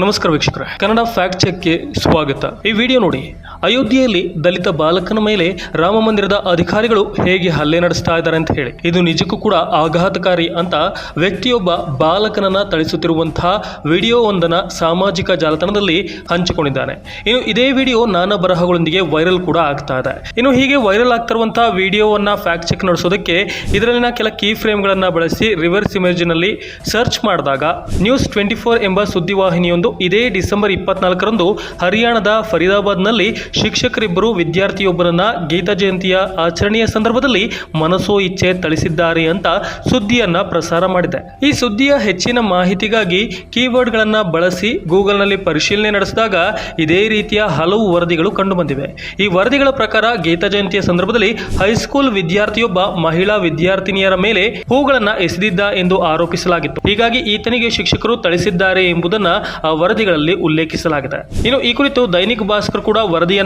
ನಮಸ್ಕಾರ ವೀಕ್ಷಕರೇ. ಕನ್ನಡ ಫ್ಯಾಕ್ಟ್ ಚೆಕ್ಗೆ ಸ್ವಾಗತ. ಈ ವಿಡಿಯೋ ನೋಡಿ. ಅಯೋಧ್ಯೆಯಲ್ಲಿ ದಲಿತ ಬಾಲಕನ ಮೇಲೆ ರಾಮ ಮಂದಿರದ ಅಧಿಕಾರಿಗಳು ಹೇಗೆ ಹಲ್ಲೆ ನಡೆಸ್ತಾ ಇದ್ದಾರೆ ಅಂತ ಹೇಳಿ. ಇದು ನಿಜಕ್ಕೂ ಕೂಡ ಆಘಾತಕಾರಿ ಅಂತ ವ್ಯಕ್ತಿಯೊಬ್ಬ ಬಾಲಕನನ್ನ ಥಳಿಸುತ್ತಿರುವಂತಹ ವಿಡಿಯೋ ಒಂದನ್ನ ಸಾಮಾಜಿಕ ಜಾಲತಾಣದಲ್ಲಿ ಹಂಚಿಕೊಂಡಿದ್ದಾನೆ. ಇನ್ನು ಇದೇ ವಿಡಿಯೋ ನಾನಾ ಬರಹಗಳೊಂದಿಗೆ ವೈರಲ್ ಕೂಡ ಆಗ್ತಾ ಇದೆ. ಇನ್ನು ಹೀಗೆ ವೈರಲ್ ಆಗ್ತಿರುವಂತಹ ವಿಡಿಯೋವನ್ನ ಫ್ಯಾಕ್ಟ್ ಚೆಕ್ ನಡೆಸೋದಕ್ಕೆ ಇದರಲ್ಲಿನ ಕೆಲ ಕೀ ಫ್ರೇಮ್ಗಳನ್ನ ಬಳಸಿ ರಿವರ್ಸ್ ಇಮೇಜಿನಲ್ಲಿ ಸರ್ಚ್ ಮಾಡಿದಾಗ ನ್ಯೂಸ್ ಟ್ವೆಂಟಿ ಫೋರ್ ಎಂಬ ಸುದ್ದಿವಾಹಿನಿಯೊಂದು ಇದೇ ಡಿಸೆಂಬರ್ ಇಪ್ಪತ್ನಾಲ್ಕರಂದು ಹರಿಯಾಣದ ಫರೀದಾಬಾದ್ನಲ್ಲಿ ಶಿಕ್ಷಕರಿಬ್ಬರು ವಿದ್ಯಾರ್ಥಿಯೊಬ್ಬರನ್ನ ಗೀತಾ ಜಯಂತಿಯ ಆಚರಣೆಯ ಸಂದರ್ಭದಲ್ಲಿ ಮನಸೋ ಇಚ್ಛೆ ಥಳಿಸಿದ್ದಾರೆ ಅಂತ ಸುದ್ದಿಯನ್ನ ಪ್ರಸಾರ ಮಾಡಿದೆ. ಈ ಸುದ್ದಿಯ ಹೆಚ್ಚಿನ ಮಾಹಿತಿಗಾಗಿ ಕೀವರ್ಡ್ಗಳನ್ನ ಬಳಸಿ ಗೂಗಲ್ನಲ್ಲಿ ಪರಿಶೀಲನೆ ನಡೆಸಿದಾಗ ಇದೇ ರೀತಿಯ ಹಲವು ವರದಿಗಳು ಕಂಡುಬಂದಿವೆ. ಈ ವರದಿಗಳ ಪ್ರಕಾರ ಗೀತಾ ಜಯಂತಿಯ ಸಂದರ್ಭದಲ್ಲಿ ಹೈಸ್ಕೂಲ್ ವಿದ್ಯಾರ್ಥಿಯೊಬ್ಬ ಮಹಿಳಾ ವಿದ್ಯಾರ್ಥಿನಿಯರ ಮೇಲೆ ಹೂಗಳನ್ನ ಎಸೆದಿದ್ದ ಎಂದು ಆರೋಪಿಸಲಾಗಿತ್ತು. ಹೀಗಾಗಿ ಈತನಿಗೆ ಶಿಕ್ಷಕರು ಥಳಿಸಿದ್ದಾರೆ ಎಂಬುದನ್ನ ಆ ವರದಿಗಳಲ್ಲಿ ಉಲ್ಲೇಖಿಸಲಾಗಿದೆ. ಇನ್ನು ಈ ಕುರಿತು ದೈನಿಕ್ ಭಾಸ್ಕರ್ ಕೂಡ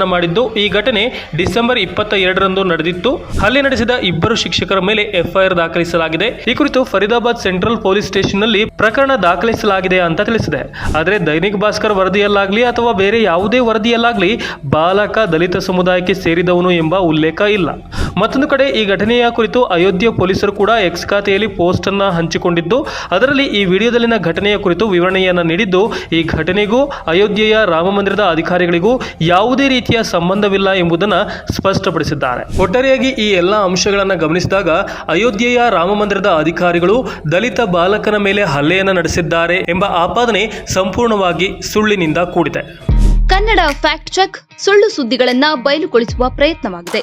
ಮಾಡಿದ್ದು ಈ ಘಟನೆ ಡಿಸೆಂಬರ್ ಇಪ್ಪತ್ತ ಎರಡರಂದು ನಡೆದಿತ್ತು. ಹಲ್ಲೆ ನಡೆಸಿದ ಇಬ್ಬರು ಶಿಕ್ಷಕರ ಮೇಲೆ ಎಫ್ಐಆರ್ ದಾಖಲಿಸಲಾಗಿದೆ. ಈ ಕುರಿತು ಫರೀದಾಬಾದ್ ಸೆಂಟ್ರಲ್ ಪೊಲೀಸ್ ಸ್ಟೇಷನ್ನಲ್ಲಿ ಪ್ರಕರಣ ದಾಖಲಿಸಲಾಗಿದೆ ಅಂತ ತಿಳಿಸಿದೆ. ಆದರೆ ದೈನಿಕ್ ಭಾಸ್ಕರ್ ವರದಿಯಲ್ಲಾಗಲಿ ಅಥವಾ ಬೇರೆ ಯಾವುದೇ ವರದಿಯಲ್ಲಾಗಲಿ ಬಾಲಕ ದಲಿತ ಸಮುದಾಯಕ್ಕೆ ಸೇರಿದವನು ಎಂಬ ಉಲ್ಲೇಖ ಇಲ್ಲ. ಮತ್ತೊಂದು ಕಡೆ ಈ ಘಟನೆಯ ಕುರಿತು ಅಯೋಧ್ಯೆ ಪೊಲೀಸರು ಕೂಡ ಎಕ್ಸ್ ಖಾತೆಯಲ್ಲಿ ಪೋಸ್ಟ್ ಅನ್ನ ಹಂಚಿಕೊಂಡಿದ್ದು, ಅದರಲ್ಲಿ ಈ ವಿಡಿಯೋದಲ್ಲಿನ ಘಟನೆಯ ಕುರಿತು ವಿವರಣೆಯನ್ನು ನೀಡಿದ್ದು, ಈ ಘಟನೆಗೂ ಅಯೋಧ್ಯೆಯ ರಾಮ ಮಂದಿರದ ಅಧಿಕಾರಿಗಳಿಗೂ ಯಾವುದೇ ರೀತಿಯ ಸಂಬಂಧವಿಲ್ಲ ಎಂಬುದನ್ನು ಸ್ಪಷ್ಟಪಡಿಸಿದ್ದಾರೆ. ಒಟ್ಟಾರೆಯಾಗಿ ಈ ಎಲ್ಲ ಅಂಶಗಳನ್ನು ಗಮನಿಸಿದಾಗ, ಅಯೋಧ್ಯೆಯ ರಾಮ ಮಂದಿರದ ಅಧಿಕಾರಿಗಳು ದಲಿತ ಬಾಲಕನ ಮೇಲೆ ಹಲ್ಲೆಯನ್ನು ನಡೆಸಿದ್ದಾರೆ ಎಂಬ ಆಪಾದನೆ ಸಂಪೂರ್ಣವಾಗಿ ಸುಳ್ಳಿನಿಂದ ಕೂಡಿದೆ. ಕನ್ನಡ ಫ್ಯಾಕ್ಟ್ ಚೆಕ್ ಸುಳ್ಳು ಸುದ್ದಿಗಳನ್ನ ಬಯಲುಗೊಳಿಸುವ ಪ್ರಯತ್ನವಾಗಿದೆ.